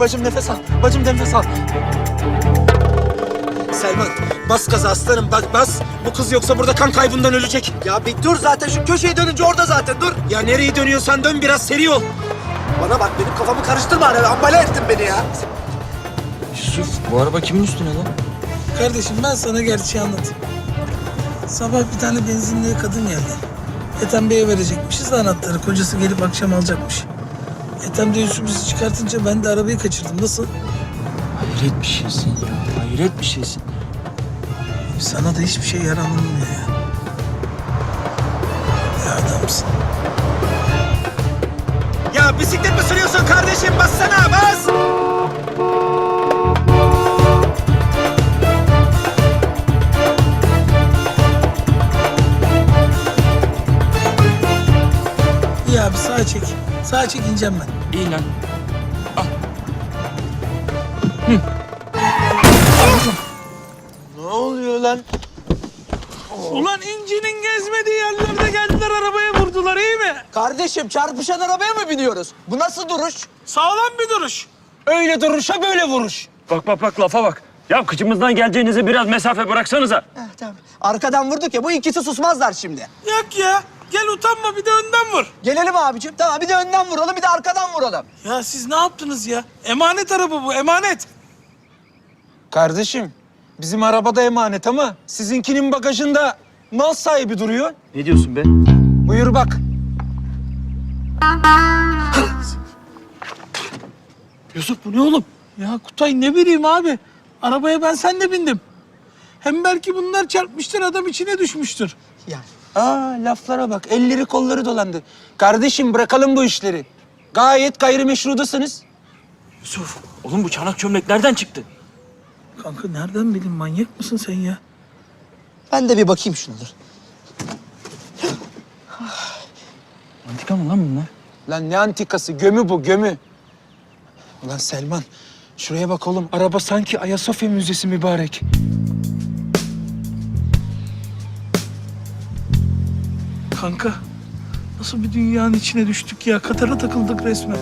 Bacım nefes al. Bacım nefes al. Selman bas gaza aslanım bak bas. Bu kız yoksa burada kan kaybından ölecek. Ya bir dur zaten şu köşeyi dönünce orada zaten dur. Ya nereyi dönüyorsan dön biraz seri ol. Bana bak benim kafamı karıştırma hani ambale ettin beni ya. Yusuf bu araba kimin üstüne lan? Kardeşim ben sana gerçeği anlatayım. Sabah bir tane benzinliğe kadın geldi. Ethem Bey'e verecekmişiz de anahtarı. Kocası gelip akşam alacakmış. Ethem de Yusuf'u çıkartınca ben de arabayı kaçırdım. Nasıl? Hayret bir şeysin ya. Hayret bir şeysin. Sana da hiçbir şey yaranılmıyor ya. Ya adamsın. Ya bisiklet mi sürüyorsun kardeşim bassana bas. İyi abi sağa çek. Sağa çek ineceğim ben. İyi lan. Ne oluyor lan? Ulan incinin gezmediği yerlerde geldiler arabaya vurdular iyi mi? Kardeşim çarpışan arabaya mı biniyoruz? Bu nasıl duruş? Sağlam bir duruş. Öyle duruşa böyle vuruş. Bak bak bak lafa bak. Ya kıçımızdan geleceğinize biraz mesafe bıraksanıza. Heh, tamam. Arkadan vurduk ya bu ikisi susmazlar şimdi. Yok ya. Gel utanma bir de önden vur. Gelelim abicim tamam bir de önden vuralım bir de arkadan vuralım. Ya siz ne yaptınız ya? Emanet araba bu emanet. Kardeşim bizim arabada emanet ama sizinkinin bagajında mal sahibi duruyor. Ne diyorsun be? Buyur bak. Yusuf bu ne oğlum? Ya Kutay ne bileyim abi. Arabaya ben sen de bindim. Hem belki bunlar çarpmıştır adam içine düşmüştür. Yani. Aa laflara bak elleri kolları dolandı. Kardeşim bırakalım bu işleri. Gayet gayrimeşrudasınız. Yusuf, oğlum bu çanak çömlek nereden çıktı? Kanka nereden bileyim manyak mısın sen ya? Ben de bir bakayım şuna dur. Antika mı lan bunlar? Lan ne antikası gömü bu gömü. Ulan Selman şuraya bak oğlum araba sanki Ayasofya Müzesi mübarek. Kanka nasıl bir dünyanın içine düştük ya? Katara takıldık resmen.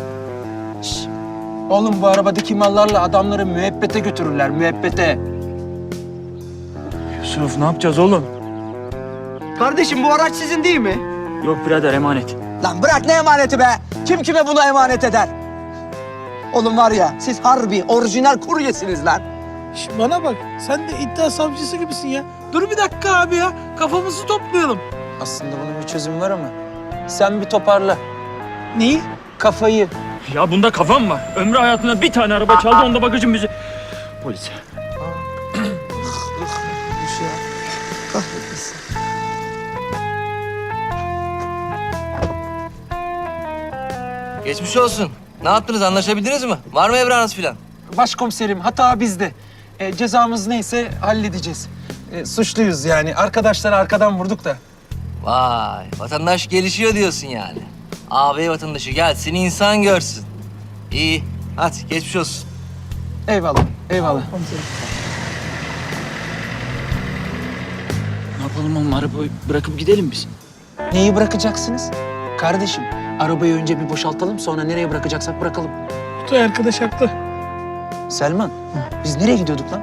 Oğlum bu arabadaki mallarla adamları müebbete götürürler müebbete. Yusuf ne yapacağız oğlum? Kardeşim bu araç sizin değil mi? Yok birader emanet. Lan bırak ne emaneti be? Kim kime bunu emanet eder? Oğlum var ya siz harbi orijinal kuryesiniz lan. Şş, bana bak sen de iddia savcısı gibisin ya. Dur bir dakika abi ya. Kafamızı toplayalım. Aslında bunun bir çözümü var ama sen bir toparla Neyi? kafayı. Ya bunda kafam var. Ömrü hayatında bir tane araba çaldı onda bagajın müziği. Polis. Kahretmesin. Geçmiş olsun. Ne yaptınız? Anlaşabildiniz mi? Var mı evranız filan? Başkomiserim hata bizde. E, cezamız neyse halledeceğiz. E, suçluyuz yani. Arkadaşlar arkadan vurduk da. Vay, vatandaş gelişiyor diyorsun yani. Ağabey vatandaşı gelsin, insan görsün. İyi, hadi geçmiş olsun. Eyvallah, eyvallah. Ne yapalım oğlum arabayı bırakıp gidelim biz. Neyi bırakacaksınız? Kardeşim, arabayı önce bir boşaltalım sonra nereye bırakacaksak bırakalım. Kutay arkadaş haklı. Selman, biz nereye gidiyorduk lan?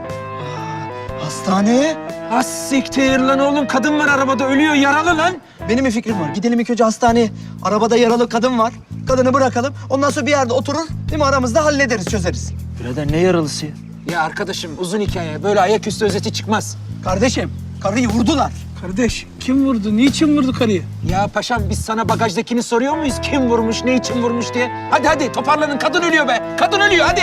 Hastaneye. Siktir lan oğlum. Kadın var arabada ölüyor yaralı lan. Benim bir fikrim var. Gidelim ilk önce hastaneye. Arabada yaralı kadın var. Kadını bırakalım. Ondan sonra bir yerde oturur. Değil mi aramızda hallederiz, çözeriz. Birader ne yaralısı ya? Ya arkadaşım uzun hikaye. Böyle ayaküstü özeti çıkmaz. Kardeşim, karıyı vurdular. Kardeş kim vurdu? Niçin vurdu karıyı? Ya paşam biz sana bagajdakini soruyor muyuz? Kim vurmuş, ne için vurmuş diye? Hadi hadi toparlanın. Kadın ölüyor be. Kadın ölüyor hadi.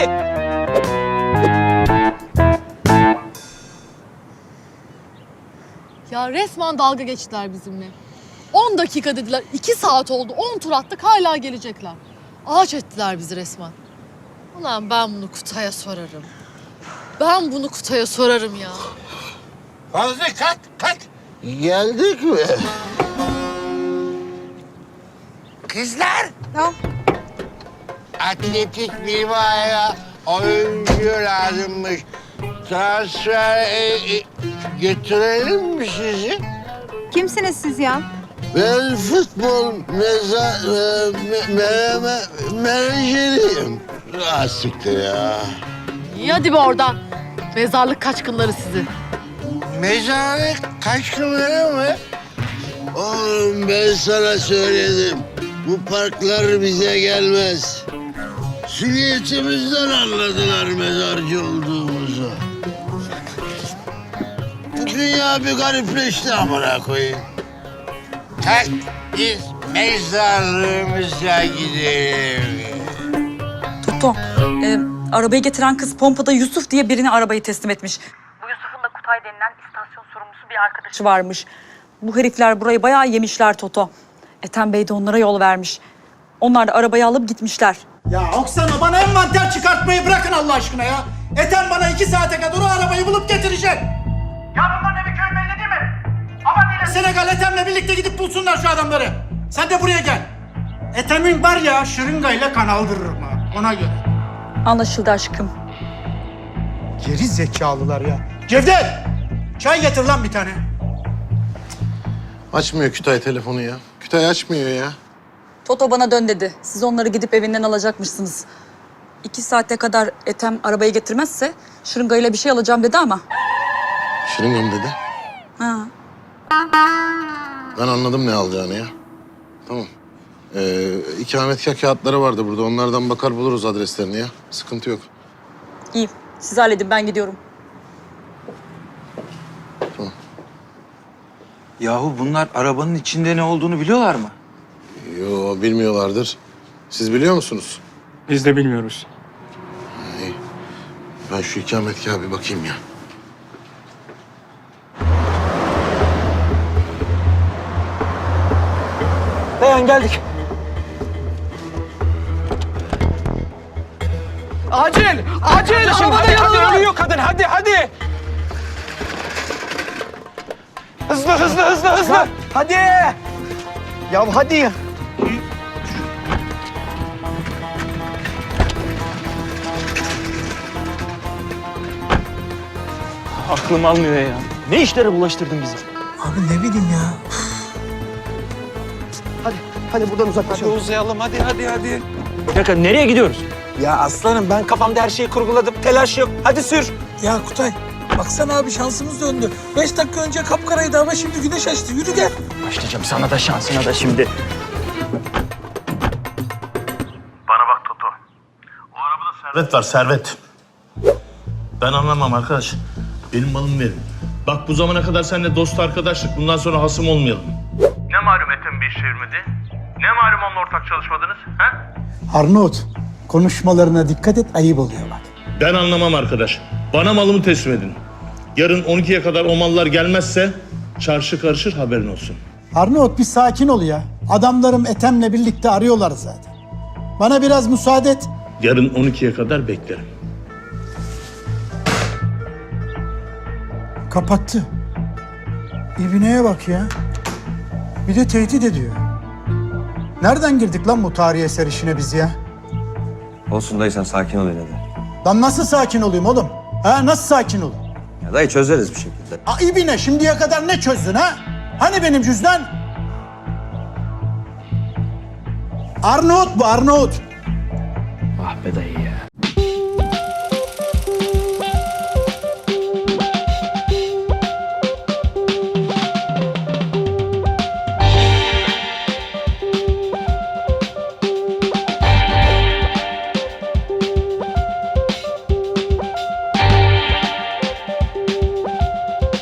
Ya resmen dalga geçtiler bizimle. 10 dakika dediler, 2 saat oldu, 10 tur attık hala gelecekler. Ağaç ettiler bizi resmen. Ulan ben bunu Kutay'a sorarım. Ben bunu Kutay'a sorarım ya. Fazla kalk kalk. Geldik mi? Kızlar. Tamam. Atletik Liva'ya oyuncu lazımmış. Transfer e, e, götürelim mi sizi? Kimsiniz siz ya? Ben futbol meza, e, me, mereme, menajeriyim. Ah siktir ya. İyi hadi be oradan. Mezarlık kaçkınları sizi. Mezarlık kaçkınları mı? Oğlum ben sana söyledim. Bu parklar bize gelmez. Sülliyetimizden anladılar mezarcı olduğumuzu. Dünya bir garipleşti amına koyayım. Tak biz mezarlığımıza gidelim. Toto, e, arabayı getiren kız pompada Yusuf diye birine arabayı teslim etmiş. Bu Yusuf'un da Kutay denilen istasyon sorumlusu bir arkadaşı varmış. Bu herifler burayı bayağı yemişler Toto. Ethem Bey de onlara yol vermiş. Onlar da arabayı alıp gitmişler. Ya Oksana bana envanter çıkartmayı bırakın Allah aşkına ya. Ethem bana iki saate kadar o arabayı bulup getirecek. Ya Senegal Ethem'le birlikte gidip bulsunlar şu adamları. Sen de buraya gel. Ethem'in var ya şırıngayla kan aldırırım ha. Ona göre. Anlaşıldı aşkım. Geri zekalılar ya. Cevdet! Çay getir lan bir tane. Açmıyor Kütahya telefonu ya. Kütahya açmıyor ya. Toto bana dön dedi. Siz onları gidip evinden alacakmışsınız. İki saate kadar Ethem arabayı getirmezse şırıngayla bir şey alacağım dedi ama. Şırıngam dedi. Ha. Ben anladım ne alacağını ya. Tamam. Ee, ikametgah kağıtları vardı burada. Onlardan bakar buluruz adreslerini ya. Sıkıntı yok. İyi. Siz halledin ben gidiyorum. Yahu bunlar arabanın içinde ne olduğunu biliyorlar mı? Yo bilmiyorlardır. Siz biliyor musunuz? Biz de bilmiyoruz. Ben şu ikametgaha bir bakayım ya. Dayan geldik. Acil! Acil! Arabada hadi, yaralı hadi ölüyor kadın hadi hadi. Hızlı hızlı hızlı hızlı. Hadi! Ya hadi. Aklım almıyor ya. Ne işlere bulaştırdın bizi? Abi ne bileyim ya. Hadi, hadi buradan Hadi uzaklaşalım. uzayalım hadi hadi hadi. Bir dakika nereye gidiyoruz? Ya aslanım ben kafamda her şeyi kurguladım. Telaş yok. Hadi sür. Ya Kutay baksana abi şansımız döndü. Beş dakika önce kapkaraydı ama şimdi güneş açtı. Yürü gel. Başlayacağım sana da şansına da şimdi. Servet var servet. Ben anlamam arkadaş. Benim malım verin. Bak bu zamana kadar seninle dost arkadaşlık. Bundan sonra hasım olmayalım. İş çevirmedi? Ne malum onunla ortak çalışmadınız? Ha? Arnavut, konuşmalarına dikkat et ayıp oluyor bak. Ben anlamam arkadaş. Bana malımı teslim edin. Yarın 12'ye kadar o mallar gelmezse çarşı karışır haberin olsun. Arnavut bir sakin ol ya. Adamlarım Ethem'le birlikte arıyorlar zaten. Bana biraz müsaade et. Yarın 12'ye kadar beklerim. Kapattı. İbineye bak ya. Bir de tehdit ediyor. Nereden girdik lan bu tarihi eser işine biz ya? Olsun dayı sen sakin ol yine de. Lan nasıl sakin olayım oğlum? Ha nasıl sakin olayım? Ya dayı çözeriz bir şekilde. Aa, İbine şimdiye kadar ne çözdün ha? Hani benim cüzdan? Arnavut bu Arnavut. Ah be dayı ya.